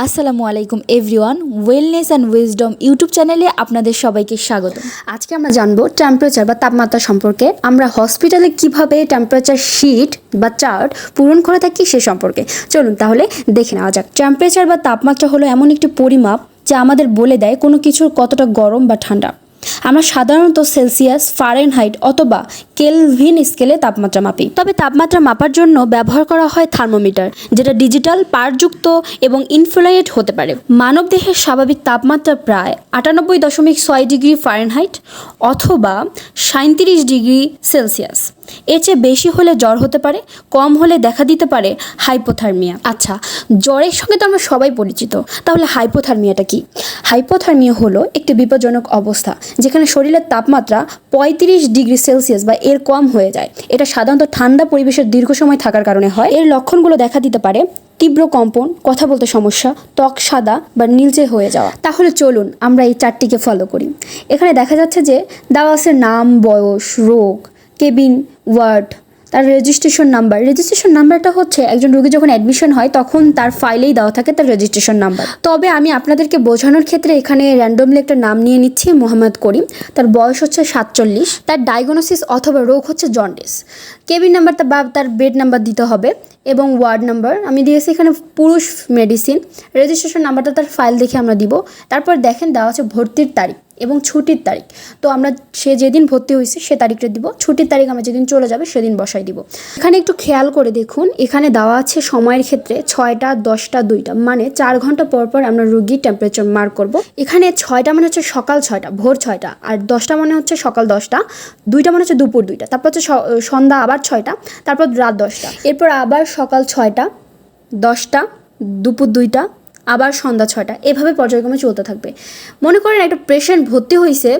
আসসালামু আলাইকুম everyone wellness and wisdom YouTube চ্যানেলে আপনাদের সবাইকে স্বাগত। আজকে আমরা জানব টেম্পারেচার বা তাপমাত্রা সম্পর্কে। আমরা হসপিটালে কীভাবে টেম্পারেচার শিট বা চার্ট পূরণ করে থাকি সে সম্পর্কে। চলুন তাহলে দেখে নেওয়া যাক। টেম্পারেচার বা তাপমাত্রা হলো এমন একটি পরিমাপ যা আমাদের বলে দেয় কোনো কিছুর কতটা গরম বা ঠান্ডা। আমরা সাধারণত সেলসিয়াস ফারেনহাইট অথবা কেলভিন স্কেলে তাপমাত্রা মাপি। তবে তাপমাত্রা মাপার জন্য ব্যবহার করা হয় থার্মোমিটার, যেটা ডিজিটাল পারযুক্ত এবং ইনফ্লুয়েট হতে পারে। মানব দেহের স্বাভাবিক তাপমাত্রা প্রায় আটানব্বই দশমিক ছয় ডিগ্রি ফারেনহাইট অথবা সাঁত্রিশ ডিগ্রি সেলসিয়াস। এর চেয়ে বেশি হলে জ্বর হতে পারে, কম হলে দেখা দিতে পারে হাইপোথার্মিয়া। আচ্ছা জ্বরের সঙ্গে তো আমরা সবাই পরিচিত, তাহলে হাইপোথার্মিয়াটা কি? হাইপোথার্মিয়া হলো একটি বিপজ্জনক অবস্থা, যেখানে শরীরের তাপমাত্রা পঁয়ত্রিশ ডিগ্রি সেলসিয়াস বা এর কম হয়ে যায়। এটা সাধারণত ঠান্ডা পরিবেশের দীর্ঘ সময় থাকার কারণে হয়। এর লক্ষণগুলো দেখা দিতে পারে তীব্র কম্পন, কথা বলতে সমস্যা, ত্বক সাদা বা নীলচে হয়ে যাওয়া। তাহলে চলুন আমরা এই চারটিকে ফলো করি। এখানে দেখা যাচ্ছে যে দেওয়া আছে নাম, বয়স, রোগ, কেবিন ওয়ার্ড, তার রেজিস্ট্রেশন নাম্বার রেজিস্ট্রেশন নাম্বারটা হচ্ছে একজন রোগী যখন অ্যাডমিশন হয়, তখন তার ফাইলেই দেওয়া থাকে তার রেজিস্ট্রেশন নাম্বার তবে আমি আপনাদেরকে বোঝানোর ক্ষেত্রে এখানে র্যান্ডমলি একটা নাম নিয়ে নিচ্ছি, মোহাম্মদ করিম। তার বয়স হচ্ছে সাতচল্লিশ। তার ডায়াগনোসিস অথবা রোগ হচ্ছে জন্ডিস কেবিন নাম্বার বা তার বেড নাম্বার দিতে হবে এবং ওয়ার্ড নাম্বার আমি দিয়েছি এখানে পুরুষ মেডিসিন রেজিস্ট্রেশন নাম্বারটা তার ফাইল দেখে আমরা দিব। তারপর দেখেন দেওয়া আছে ভর্তির তারিখ। এবং ছুটির তারিখ। তো আমরা সে যেদিন ভর্তি হয়েছে সে তারিখটা দিব। ছুটির তারিখ আমরা যেদিন চলে যাবে সেদিন বসাই দিব। এখানে একটু খেয়াল করে দেখুন, এখানে দেওয়া আছে সময়ের ক্ষেত্রে ছয়টা, দশটা, দুইটা। মানে চার ঘণ্টা পর পর আমরা রুগীর টেম্পারেচার মার্ক করব। এখানে ছয়টা মানে হচ্ছে সকাল ছয়টা, ভোর ছয়টা। আর দশটা মানে হচ্ছে সকাল দশটা, দুইটা মানে হচ্ছে দুপুর দুইটা। তারপর হচ্ছে সন্ধ্যা আবার ছয়টা, তারপর রাত দশটা। এরপর আবার সকাল ছয়টা, দশটা, দুপুর দুইটা আবার সন্ধ্যা ছটা এভাবে পর্যায়ক্রমে চলতে থাকবে। মনে করেন একটা পেশেন্ট ভর্তি হয়েছে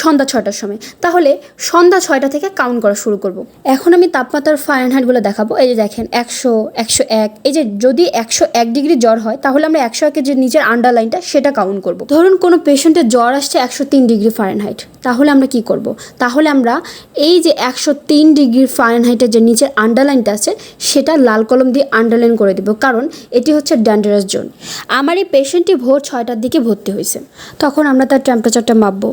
সন্ধ্যা ছয়টার সময়। তাহলে সন্ধ্যা ছয়টা থেকে কাউন্ট করা শুরু করব। এখন আমি তাপমাত্রার ফারেনহাইটগুলো দেখাবো। এই যে দেখেন, একশো একশো এক। এই যে যদি একশো এক ডিগ্রি জ্বর হয়, তাহলে আমরা একশো একের যে নিচের আন্ডারলাইনটা সেটা কাউন্ট করব। ধরুন কোনো পেশেন্টের জ্বর আসছে একশো তিন ডিগ্রি ফারেনহাইট তাহলে আমরা কি করব? তাহলে আমরা এই যে একশো তিন ডিগ্রি ফারেনহাইটের যে নিচের আন্ডারলাইনটা আছে, সেটা লাল কলম দিয়ে আন্ডারলাইন করে দেব। কারণ এটি হচ্ছে ড্যান্ডারাস জোন আমার এই পেশেন্টটি ভোর ছয়টার দিকে ভর্তি হয়েছে। তখন আমরা তার টেম্পারেচারটা মাপবো।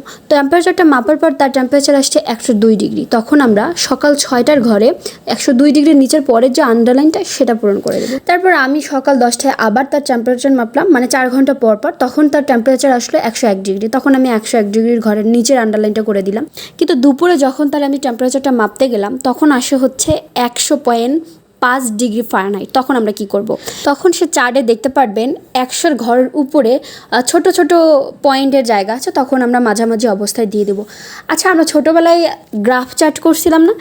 টেম্পারেচারটা মাপার পর তার টেম্পারেচার আসছে একশো দুই ডিগ্রি, তখন আমরা সকাল ছয়টার ঘরে একশো দুই ডিগ্রির নিচের পরের যে আন্ডারলাইনটা সেটা পূরণ করে দেবো। তারপর আমি সকাল দশটায় আবার তার টেম্পারেচার মাপলাম মানে চার ঘণ্টা পর পর তখন তার টেম্পারেচার আসলো একশো এক ডিগ্রি, তখন আমি একশো এক ডিগ্রির ঘরের নিচের আন্ডারলাইনটা করে দিলাম। কিন্তু দুপুরে যখন তার আমি টেম্পারেচারটা মাপতে গেলাম, তখন আসে হচ্ছে একশো পয়েন্ট পাঁচ ডিগ্রি ফারেনহাইট। তখন আমরা কি করব। তখন সে চার্টে দেখতে পারবেন একশোর ঘরের উপরে ছোট ছোট পয়েন্টের জায়গা আছে, তখন আমরা মাঝামাঝি অবস্থায় দিয়ে দেবো। আচ্ছা আমরা ছোটোবেলায় গ্রাফ চার্ট করছিলাম না?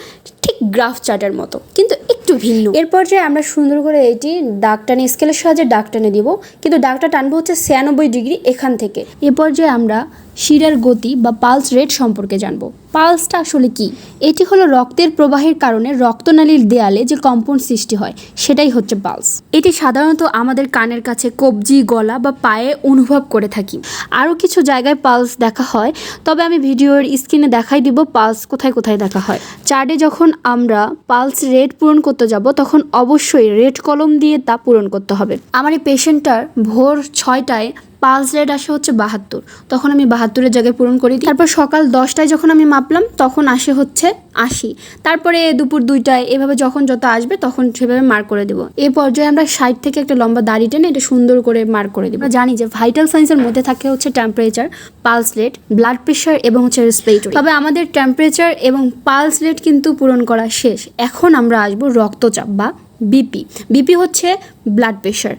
ঠিক গ্রাফ চার্টের মতো, কিন্তু একটু ভিন্ন। এরপর যে আমরা সুন্দর করে এটি দাগ টানে স্কেলের সাহায্যে দাগ টানে দিব, কিন্তু দাগটা টানবো হচ্ছে ছিয়ানব্বই ডিগ্রি এখান থেকে। এরপর যে আমরা শিরার গতি বা পালস রেট সম্পর্কে জানব। পালসটা আসলে কি? এটি হলো রক্তের প্রবাহের কারণে রক্তনালীর দেয়ালে যে কম্পন সৃষ্টি হয়, সেটাই হচ্ছে পালস। এটি সাধারণত আমাদের কানের কাছে কবজি, গলা বা পায়ে অনুভব করে থাকি। আরও কিছু জায়গায় পালস দেখা হয়, তবে আমি ভিডিওর স্ক্রিনে দেখাই দিব পালস কোথায় কোথায় দেখা হয়। চার্টে যখন আমরা পালস রেট পূরণ করতে যাব, তখন অবশ্যই রেড কলম দিয়ে তা পূরণ করতে হবে। আমার এই পেশেন্টটার ভোর ছয়টায় পালস রেট আসে হচ্ছে বাহাত্তর। তখন আমি বাহাত্তরের জায়গায় পূরণ করি। দিই। তারপর সকাল দশটায় যখন আমি মাপলাম, তখন আসে হচ্ছে আশি। তারপরে দুপুর দুইটায় এভাবে যখন যত আসবে, তখন সেভাবে মার্ক করে দেবো। এ পর্যায়ে আমরা সাইড থেকে একটা লম্বা দাড়ি টেনে এটা সুন্দর করে মার্ক করে দেবো। জানি যে ভাইটাল সায়েন্সের মধ্যে থাকে হচ্ছে temperature pulse rate blood pressure এবং হচ্ছে রেসপিরেটরি তবে আমাদের টেম্পারেচার এবং পালস রেট কিন্তু পূরণ করা শেষ। এখন আমরা আসব রক্তচাপ বা বিপি বিপি হচ্ছে ব্লাড প্রেশার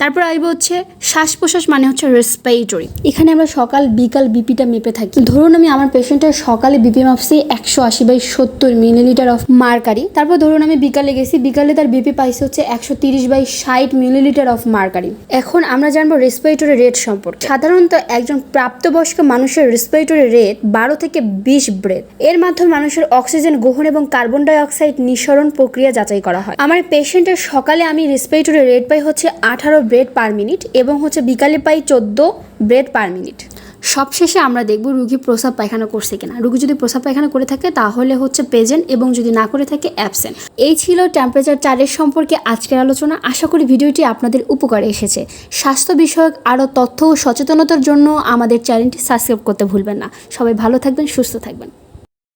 তারপর আসবে হচ্ছে শ্বাস প্রশ্বাস মানে হচ্ছে রেসপিরেটরি এখানে আমরা সকাল, বিকাল বিপিটা মেপে থাকি। ধরুন আমি আমার পেশেন্টের সকালে বিপি মাপছি একশো আশি বাই সত্তর মিলিলিটার অফ মার্কারি তারপর ধরুন আমি বিকালে গেছি, বিকালে তার বিপি পাইছে হচ্ছে একশো তিরিশ বাই ষাট মিলিলিটার অফ মার্কারি এখন আমরা জানব রেসপিরেটরি রেট সম্পর্কে। সাধারণত একজন প্রাপ্তবয়স্ক মানুষের রেসপিরেটরি রেট বারো থেকে বিশ ব্রেথ এর মাধ্যমে মানুষের অক্সিজেন গ্রহণ এবং কার্বন ডাই অক্সাইড নিঃসরণ প্রক্রিয়া যাচাই করা হয়। আমার পেশেন্টের সকালে আমি রেসপিরেটরি রেট পাই হচ্ছে আঠারো ব্রেড পার মিনিট এবং হচ্ছে বিকালে পাই চোদ্দ ব্রেড পার মিনিট সবশেষে আমরা দেখব রুগী প্রসাব পায়খানা করছে কিনা। রুগী যদি প্রসাব পায়খানা করে থাকে তাহলে হচ্ছে প্রেজেন্ট এবং যদি না করে থাকে অ্যাবসেন্ট এই ছিল টেম্পারেচার চারের সম্পর্কে আজকের আলোচনা। আশা করি ভিডিওটি আপনাদের উপকারে এসেছে। স্বাস্থ্য বিষয়ক আরও তথ্য ও সচেতনতার জন্য আমাদের চ্যানেলটি সাবস্ক্রাইব করতে ভুলবেন না। সবাই ভালো থাকবেন, সুস্থ থাকবেন।